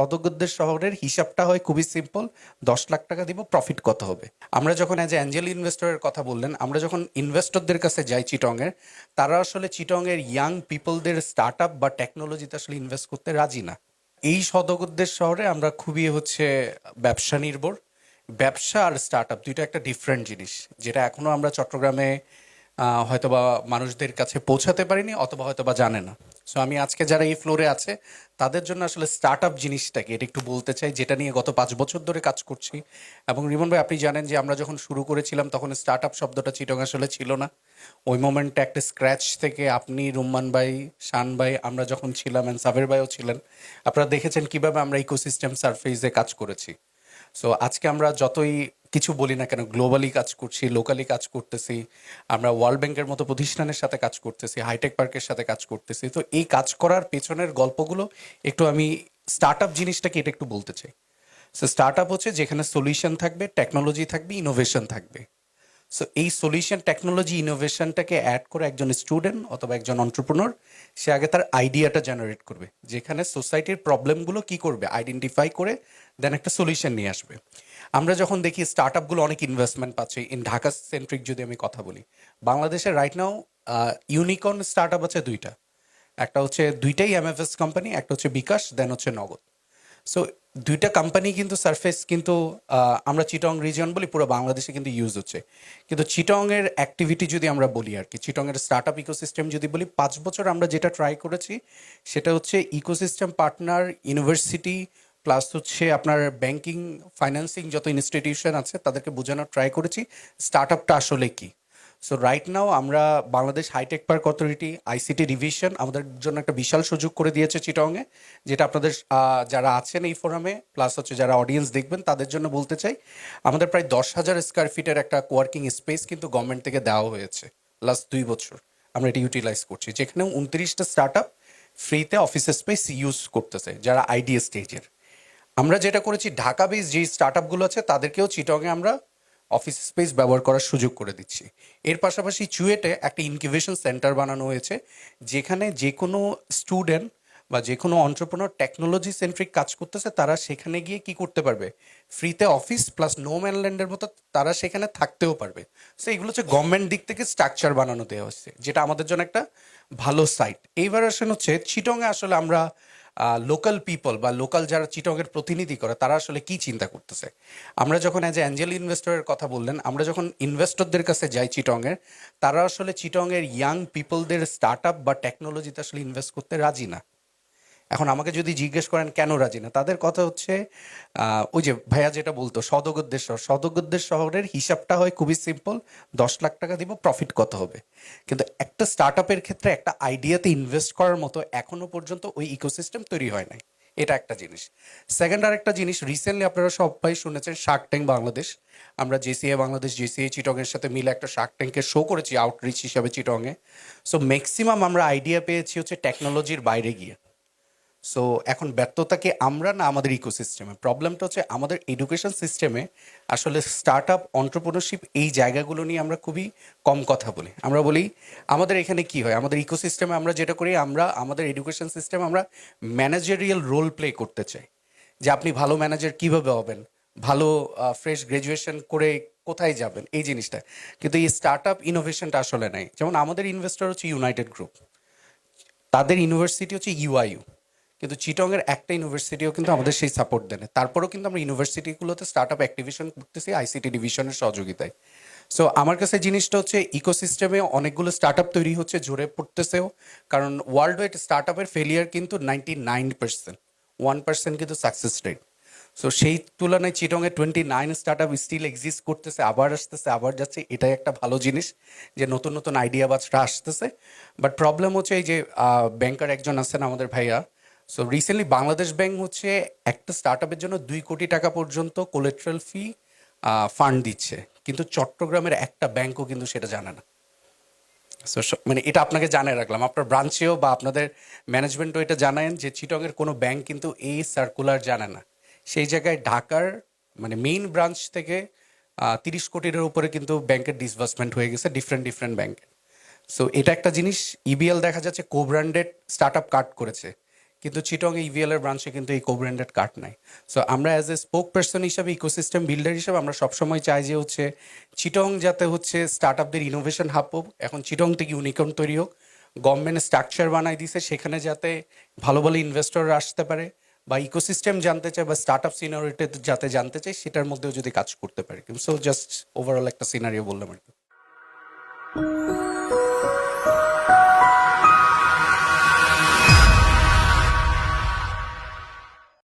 পদগদ্যের শহরের হিসাবটা হয় খুবই সিম্পল দশ লাখ টাকা দিব প্রফিট কত হবে? আমরা যখন অ্যাজ অ্যাঞ্জেল ইনভেস্টরের কথা বললেন, আমরা যখন ইনভেস্টরদের কাছে যাই চিটংয়ের, তারা আসলে চিটংয়ের ইয়াং পিপলদের স্টার্ট আপ বা টেকনোলজিতে আসলে ইনভেস্ট করতে রাজি না। এই সদগদ্যের শহরে আমরা খুবই হচ্ছে ব্যবসা নির্ভর। ব্যবসা আর স্টার্ট আপ দুইটা একটা ডিফারেন্ট জিনিস, যেটা এখনও আমরা চট্টগ্রামে হয়তোবা মানুষদের কাছে পৌঁছাতে পারিনি, অথবা হয়তোবা জানে না। সো আমি আজকে যারা এই ফ্লোরে আছে, তাদের জন্য আসলে স্টার্ট আপ জিনিসটাকে এটা একটু বলতে চাই, যেটা নিয়ে গত পাঁচ বছর ধরে কাজ করছি। এবং রিমন ভাই, আপনি জানেন যে আমরা যখন শুরু করেছিলাম, তখন স্টার্ট আপ শব্দটা চিটং আসলে ছিল না। ওই মোমেন্টে একটা স্ক্র্যাচ থেকে আপনি, রুম্মান ভাই, শান ভাই, আমরা যখন ছিলাম অ্যান্ড সাবের ভাইও ছিলেন, আপনারা দেখেছেন কীভাবে আমরা ইকোসিস্টেম সারফেসে কাজ করেছি। সো আজকে আমরা যতই কিছু বলি না কেন গ্লোবালি কাজ করছি লোকালি কাজ করতেছি, আমরা ওয়ার্ল্ড ব্যাংকের মতো প্রতিষ্ঠানের সাথে কাজ করতেছি হাইটেক পার্কের সাথে কাজ করতেছি। তো এই কাজ করার পেছনের গল্পগুলো একটু আমি স্টার্ট আপ জিনিসটাকে এটা একটু বলতে চাই। সো স্টার্ট আপ হচ্ছে যেখানে সলিউশন থাকবে টেকনোলজি থাকবে ইনোভেশন থাকবে। সো এই সলিউশন টেকনোলজি ইনোভেশনটাকে অ্যাড করে একজন স্টুডেন্ট অথবা একজন অন্টারপ্রনর সে আগে তার আইডিয়াটা জেনারেট করবে। যেখানে সোসাইটির প্রবলেমগুলো কি করবে আইডেন্টিফাই করে দেন একটা সলিউশন নিয়ে আসবে। আমরা যখন দেখি স্টার্ট আপগুলো অনেক ইনভেস্টমেন্ট পাচ্ছে ইন ঢাকা সেন্ট্রিক যদি আমি কথা বলি বাংলাদেশে right now unicorn start up আছে দুইটা। একটা হচ্ছে দুইটাই এমএফএস কোম্পানি একটা হচ্ছে বিকাশ দেন হচ্ছে নগদ। সো দুইটা কোম্পানি কিন্তু সারফেস কিন্তু আমরা চিটং রিজন বলি, পুরো বাংলাদেশে কিন্তু ইউজ হচ্ছে। কিন্তু চিটং এর অ্যাক্টিভিটি যদি আমরা বলি আর কি চিটং এর স্টার্ট আপ ইকোসিস্টেম যদি বলি, পাঁচ বছর আমরা যেটা ট্রাই করেছি, সেটা হচ্ছে ইকোসিস্টেম পার্টনার ইউনিভার্সিটি প্লাস হচ্ছে আপনার ব্যাংকিং ফাইন্যান্সিং যত ইনস্টিটিউশন আছে তাদেরকে বোঝানোর ট্রাই করেছি। স্টার্ট আপটা আসলে কি? সো রাইট নাও আমরা Bangladesh hi-tech park authority ICT division আমাদের জন্য একটা বিশাল সুযোগ করে দিয়েছে চিটংয়ে যেটা আপনাদের যারা আছেন এই ফোরামে প্লাস হচ্ছে যারা অডিয়েন্স দেখবেন তাদের জন্য বলতে চাই, আমাদের প্রায় দশ হাজার স্কোয়ার ফিটের একটা কোয়ার্কিং স্পেস কিন্তু গভর্নমেন্ট থেকে দেওয়া হয়েছে লাস্ট দুই বছর। আমরা এটা ইউটিলাইজ করছি। যেখানে উনত্রিশটা স্টার্ট আপ ফ্রিতে অফিস স্পেস ইউজ করতেছে, যারা আইডিয়া স্টেজের আমরা যেটা করেছি ঢাকা বেস যে স্টার্ট আপগুলো আছে, তাদেরকেও চিটংয়ে আমরা অফিস স্পেস ব্যবহার করার সুযোগ করে দিচ্ছি। এর পাশাপাশি চুয়েটে একটা ইনকিউবেশন সেন্টার বানানো হয়েছে, যেখানে যে কোনো স্টুডেন্ট বা যে কোনো অন্টারপ্রনর টেকনোলজি সেন্ট্রিক কাজ করতেছে, তারা সেখানে গিয়ে কি করতে পারবে? ফ্রিতে অফিস প্লাস নো ম্যানল্যান্ডের মতো তারা সেখানে থাকতেও পারবে। সো এগুলো হচ্ছে গভর্নমেন্ট দিক থেকে স্ট্রাকচার বানানো দেওয়া হচ্ছে, যেটা আমাদের জন্য একটা ভালো সাইট এইবার আসেন হচ্ছে চিটংয়ে আসলে আমরা লোকাল পিপল বা লোকাল যারা চিটংয়ের প্রতিনিধি করে, তারা আসলে কি চিন্তা করতেছে? আমরা যখন অ্যাজ অ্যাঞ্জেল ইনভেস্টরের কথা বললেন, আমরা যখন ইনভেস্টরদের কাছে যাই চিটংয়ের তারা আসলে চিটংয়ের ইয়াং পিপলদের স্টার্ট আপ বা টেকনোলজিতে আসলে ইনভেস্ট করতে রাজি না। এখন আমাকে যদি জিজ্ঞেস করেন, কেন রাজি না? তাদের কথা হচ্ছে ওই যে ভাইয়া যেটা বলতো সদগদ্দের শহর সদগদ্দের শহরের হিসাবটা হয় খুবই সিম্পল দশ লাখ টাকা দিব প্রফিট কত হবে? কিন্তু একটা স্টার্ট আপের ক্ষেত্রে একটা আইডিয়াতে ইনভেস্ট করার মতো এখনও পর্যন্ত ওই ইকোসিস্টেম তৈরি হয় নাই। এটা একটা জিনিস। সেকেন্ড আর একটা জিনিস রিসেন্টলি আপনারা সবাই শুনেছেন শার্ক ট্যাঙ্ক বাংলাদেশ আমরা জেসিএ বাংলাদেশ জেসিএ চিটংয়ের সাথে মিলে একটা শার্ক ট্যাঙ্কের শো করেছি আউটরিচ হিসাবে চিটংয়ে সো ম্যাক্সিমাম আমরা আইডিয়া পেয়েছি হচ্ছে টেকনোলজির বাইরে গিয়ে। সো এখন ব্যর্থতাকে আমরা না আমাদের ইকোসিস্টেমে প্রবলেমটা হচ্ছে আমাদের এডুকেশন সিস্টেমে আসলে স্টার্ট আপ অন্টারপ্রনারশিপ এই জায়গাগুলো নিয়ে আমরা খুবই কম কথা বলি। আমরা বলি, আমাদের এখানে কি হয়? আমাদের ইকোসিস্টেমে আমরা যেটা করি, আমরা, আমাদের এডুকেশন সিস্টেম আমরা ম্যানেজারিয়াল রোল প্লে করতে চাই। যে আপনি ভালো ম্যানেজার কীভাবে হবেন? ভালো ফ্রেশ গ্রাজুয়েশন করে কোথায় যাবেন? এই জিনিসটা। কিন্তু এই স্টার্ট আপ ইনোভেশনটা আসলে নাই। যেমন আমাদের ইনভেস্টর হচ্ছে ইউনাইটেড গ্রুপ তাদের ইউনিভার্সিটি হচ্ছে ইউআইইউ কিন্তু চিটংয়ের একটা ইউনিভার্সিটিও কিন্তু আমাদের সেই সাপোর্ট দেয়। তারপরেও কিন্তু আমরা ইউনিভার্সিটিগুলোতে স্টার্ট আপ অ্যাক্টিভেশন করতেছি আইসিটি ডিভিশনের সহযোগিতায়। সো আমার কাছে জিনিসটা হচ্ছে ইকোসিস্টেমে অনেকগুলো স্টার্ট আপ তৈরি হচ্ছে জোরে পড়তেছেও। কারণ ওয়ার্ল্ড ওয়াইড স্টার্ট আপের ফেলিয়ার কিন্তু ninety nine percent one percent কিন্তু সাকসেস রেট সো সেই তুলনায় চিটংয়ে twenty nine startup still exist করতেছে, আবার আসতেছে, আবার যাচ্ছে। এটাই একটা ভালো জিনিস যে নতুন নতুন আইডিয়া বাজটা আসতেছে। বাট প্রবলেম হচ্ছে এই যে ব্যাংকার একজন আছেন আমাদের ভাইয়া সো রিসেন্টলি বাংলাদেশ ব্যাংক হচ্ছে একটা স্টার্ট আপের জন্য দুই কোটি টাকা পর্যন্ত কোলেট্রাল ফি ফান্ড দিচ্ছে। কিন্তু চট্টগ্রামের একটা ব্যাংকও কিন্তু সেটা জানে না। সো মানে এটা আপনাকে জানিয়ে রাখলাম। আপনার ব্রাঞ্চেও বা আপনাদের ম্যানেজমেন্টও এটা জানায়েন যে চিটংয়ের কোনো ব্যাংক কিন্তু এই সার্কুলার জানে না। সেই জায়গায় ঢাকার মানে মেইন ব্রাঞ্চ থেকে তিরিশ কোটির উপরে কিন্তু ব্যাংকের ডিসবার্সমেন্ট হয়ে গেছে ডিফারেন্ট ডিফারেন্ট ব্যাংকের সো এটা একটা জিনিস ইবিএল দেখা যাচ্ছে co branded start up cut করেছে। কিন্তু চিটং ইভিএল এর ব্রাঞ্চে কিন্তু এই কো ব্র্যান্ডেড কার্ড নাই। সো আমরা অ্যাজ এ স্পোক পার্সন হিসাবে ইকোসিস্টেম বিল্ডার হিসাবে, আমরা সবসময় চাই যে হচ্ছে চিটং যাতে হচ্ছে স্টার্ট আপদের ইনোভেশন হাব হোক, এখন চিটং থেকে ইউনিকর্ন তৈরি হোক গভর্নমেন্ট স্ট্রাকচার বানাই দিছে, সেখানে যাতে ভালো ভালো ইনভেস্টররা আসতে পারে, বা ইকোসিস্টেম জানতে চায়, বা স্টার্ট আপ সিনারিটি যাতে জানতে চায়, সেটার মধ্যেও যদি কাজ করতে পারে। সো জাস্ট ওভারঅল একটা সিনারিও বললাম আর কি।